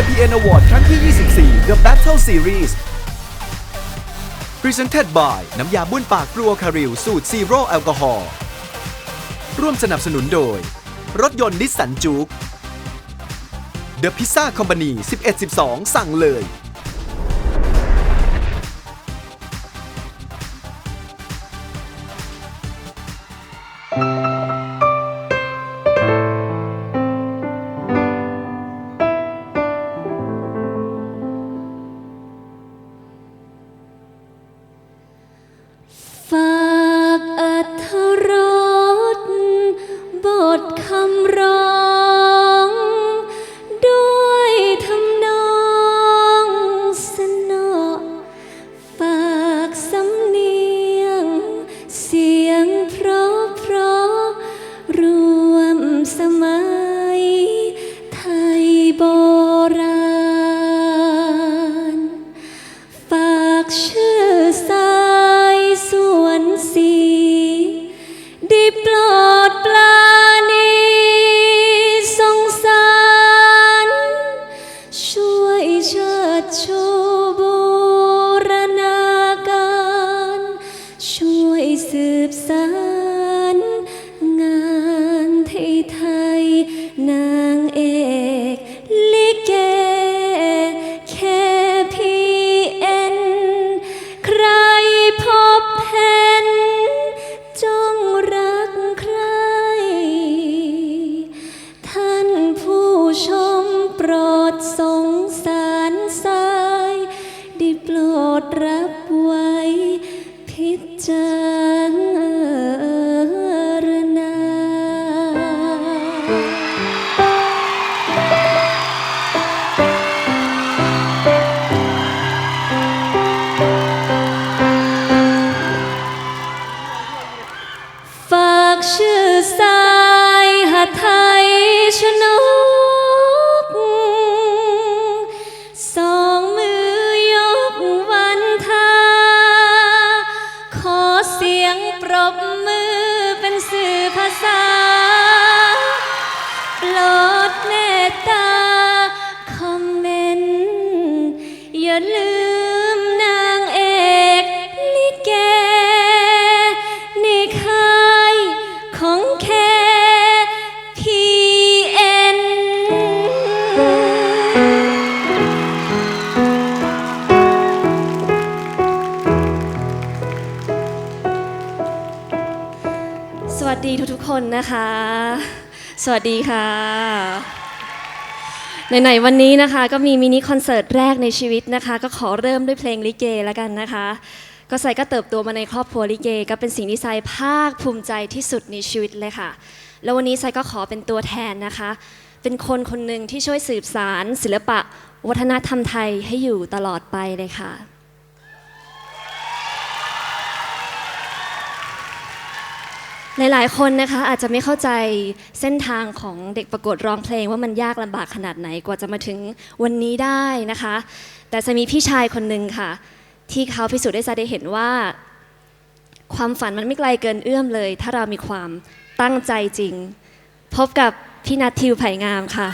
KPN Award ครั้งที่ 24 The Battle Series Presented by น้ำยาบ้วนปากกลัวคาริลสูตรซีโร่แอลกอฮอล์ร่วมสนับสนุนโดย รถยนต์นิสสันจูก The Pizza Company 1112 สั่งเลยฝ โปรดปลา ยงปรบมือเป็นสื่อภาษา สวัสดีทุกๆคนนะคะ สวัสดีค่ะไหนๆวันนี้นะคะก็มีมินิคอนเสิร์ตแรกในชีวิตนะคะ ก็ขอเริ่มด้วยเพลงลิเกแล้วกันนะคะ ก็ใส่ก็เติบโตมาในครอบครัวลิเก ก็เป็นสิ่งที่ใส่ภาคภูมิใจที่สุดในชีวิตเลยค่ะ แล้ววันนี้ใส่ก็ขอเป็นตัวแทนนะคะ เป็นคนคนหนึ่งที่ช่วยสืบสารศิลปะ วัฒนธรรมไทยให้อยู่ตลอดไปเลยค่ะ หลายๆ คนนะคะอาจจะไม่เข้าใจเส้นทางของเด็กประกวดร้องเพลงว่ามันยากลำบากขนาดไหนกว่าจะมาถึงวันนี้ได้นะคะ แต่จะมีพี่ชายคนหนึ่งค่ะ ที่เขาพิสูจน์ให้ซาได้เห็นว่า ความฝันมันไม่ไกลเกินเอื้อมเลย ถ้าเรามีความตั้งใจจริง พบกับพี่นัททิวไผ่งามค่ะ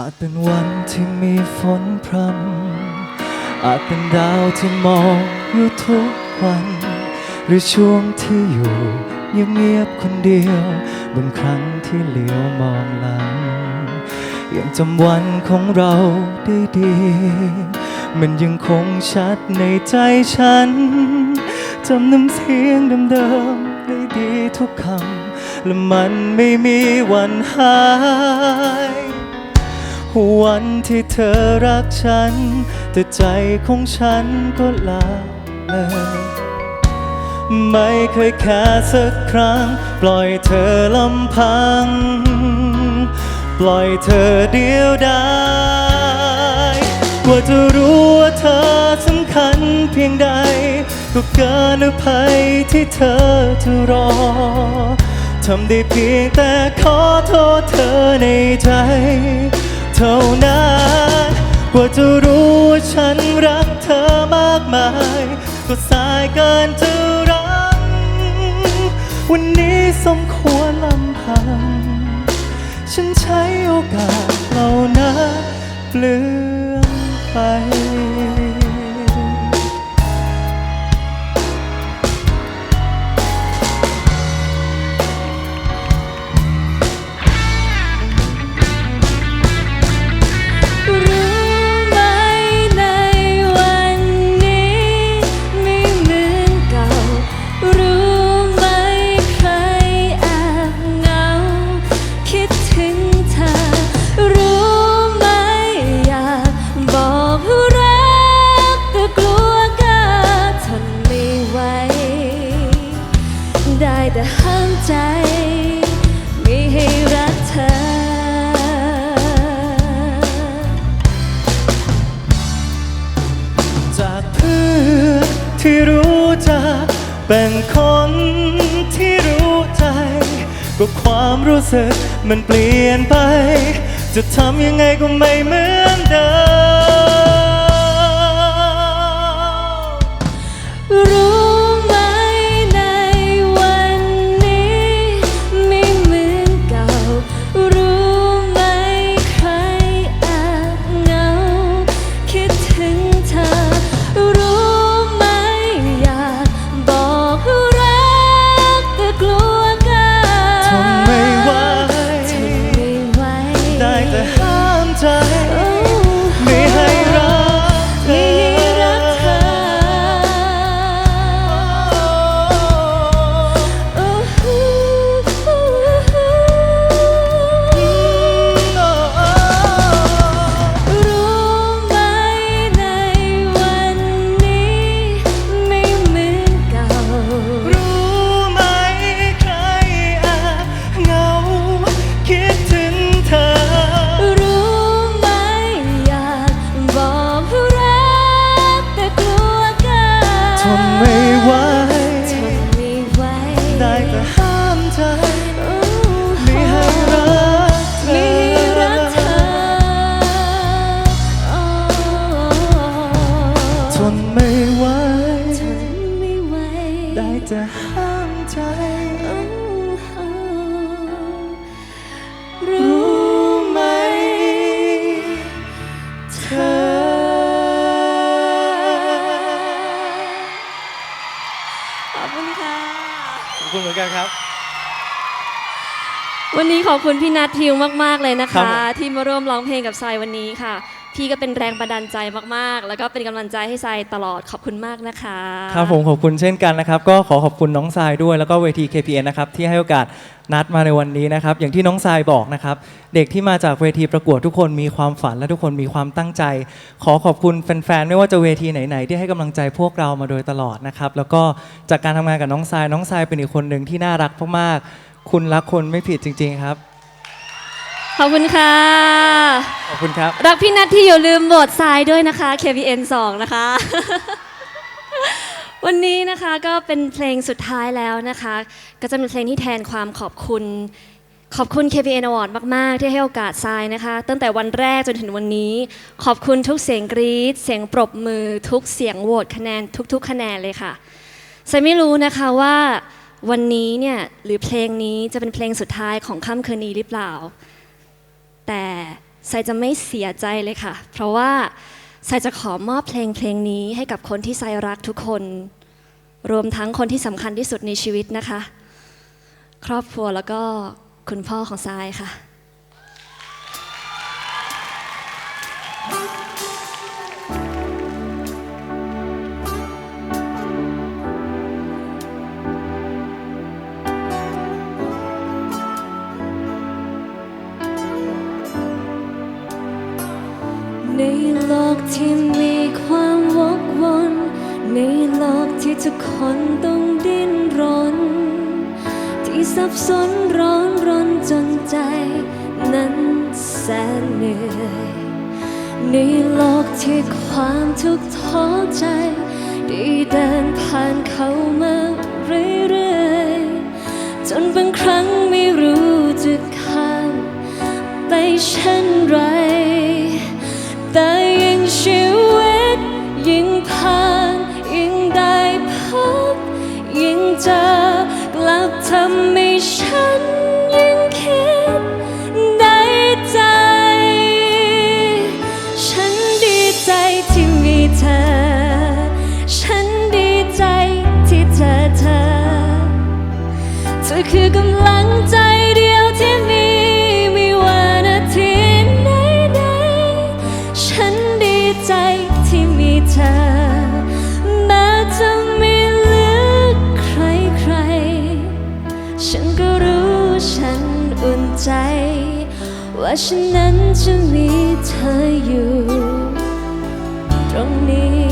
อาจเป็นวันที่มีฝนพรำอาจเป็นดาวที่มองอยู่ทุกวัน หรือช่วงที่อยู่เงียบๆคนเดียว บางครั้งที่เหลียวมองหลัง ยังจำวันของเราได้ดี มันยังคงชัดในใจฉัน จำน้ำเสียงเดิมๆได้ดีทุกคำและมันไม่มีวันหาย วันที่เธอรักฉัน แต่ใจของฉันก็ลาเลยไม่เคยแค่สักครั้ง ปล่อยเธอลำพัง ปล่อยเธอเดียวดายกว่าจะรู้ว่าเธอสำคัญเพียงใด ก็เกินอภัยที่เธอจะรอทำได้เพียงแต่ขอโทษเธอในใจ เท่านั้น กว่าจะรู้ว่าฉันรักเธอมากมาย ก็สายเกินจะรัก วันนี้สมควรลำพัง ฉันใช้โอกาสเหล่านั้นเปลืองไป เป็นคนที่รู้ใจ ก็ความรู้สึกมันเปลี่ยนไป จะทำยังไงก็ไม่เหมือน ห้ ได้แต่ห้ามใจโอ้โอ้รู้ไหมเธอ ขอบคุณค่ะ ขอบคุณเหมือนกันครับ วันนี้ขอบคุณพี่นัททิวมาก ๆ เลยนะครัคะ บผม ที่มาร่วมร้องเพลงกับทรายวันนี้ค่ะ พี่ก็เป็นแรงบันดาลใจมากๆ แล้วก็เป็นกำลังใจให้ทรายตลอดขอบคุณมากนะคะครับผมขอบคุณเช่นกันนะครับ ก็ขอขอบคุณน้องทรายด้วยแล้วก็เวที KPN นะครับที่ให้โอกาสนัดมาในวันนี้นะครับ อย่างที่น้องทรายบอกนะครับ เด็กที่มาจากเวทีประกวดทุกคนมีความฝันและทุกคนมีความตั้งใจ ขอขอบคุณแฟนๆไม่ว่าจะเวทีไหนๆที่ให้กำลังใจพวกเรามาโดยตลอดนะครับแล้วก็จากการทำงานกับน้องทรายน้องทรายเป็นอีกคนหนึ่งที่น่ารักมากๆคุณรักคนไม่ผิดจริง ๆ ครับ ขอบคุณค่ะ ขอบคุณครับ รักพี่นัทที่อย่าลืมโหวตทรายด้วยนะคะ KPN 2 นะคะ วันนี้นะคะก็เป็นเพลงสุดท้ายแล้วนะคะ ก็จะเป็นเพลงที่แทนความขอบคุณขอบคุณ KPN Award มาก ๆ ที่ให้โอกาสทรายนะคะ ตั้งแต่วันแรกจนถึงวันนี้ ขอบคุณทุกเสียงกรี๊ดเสียงปรบมือ ทุกเสียงโหวตคะแนนทุก ๆ คะแนนเลยค่ะทรายไม่รู้นะคะว่าวันนี้เนี่ยหรือเพลงนี้จะเป็นเพลงสุดท้ายของค่ำคืนนี้หรือเปล่า แต่ไซจะไม่เสียใจเลยค่ะ เพราะว่าไซจะขอมอบเพลงเพลงนี้ให้กับคนที่ไซรักทุกคน รวมทั้งคนที่สำคัญที่สุดในชีวิตนะคะ ครอบครัวแล้วก็คุณพ่อของไซค่ะ ในโลกที่ทุกคนต้องดิ้นรน ที่สับสนร้อนรนจนใจ นั้นแสนเหนื่อยในโลกที่ความทุกข์ท้อใจได้เดินผ่านเข้ามาเรื่อยๆ จนบางครั้งไม่รู้จะข้ามไปเช่นไร ฉันยังคิดได้ใจ ฉันดีใจที่มีเธอ ฉันดีใจที่เจอเธอ เธอคือกำลังใจ ว่าฉันนั้นจะมีเธออยู่ ตรงนี้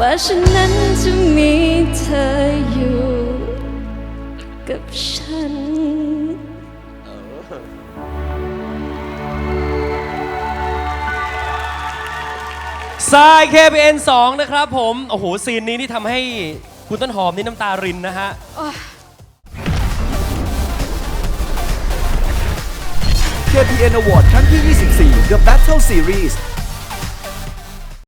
ว่าฉันนั้นจะมีเธออยู่กับฉัน ทราย KPN 2นะครับผม โอ้โห ซีนนี้นี่ทำให้คุณต้นหอมนี่น้ำตารินนะฮะ KPN Award ครั้งที่ 24 The Battle Series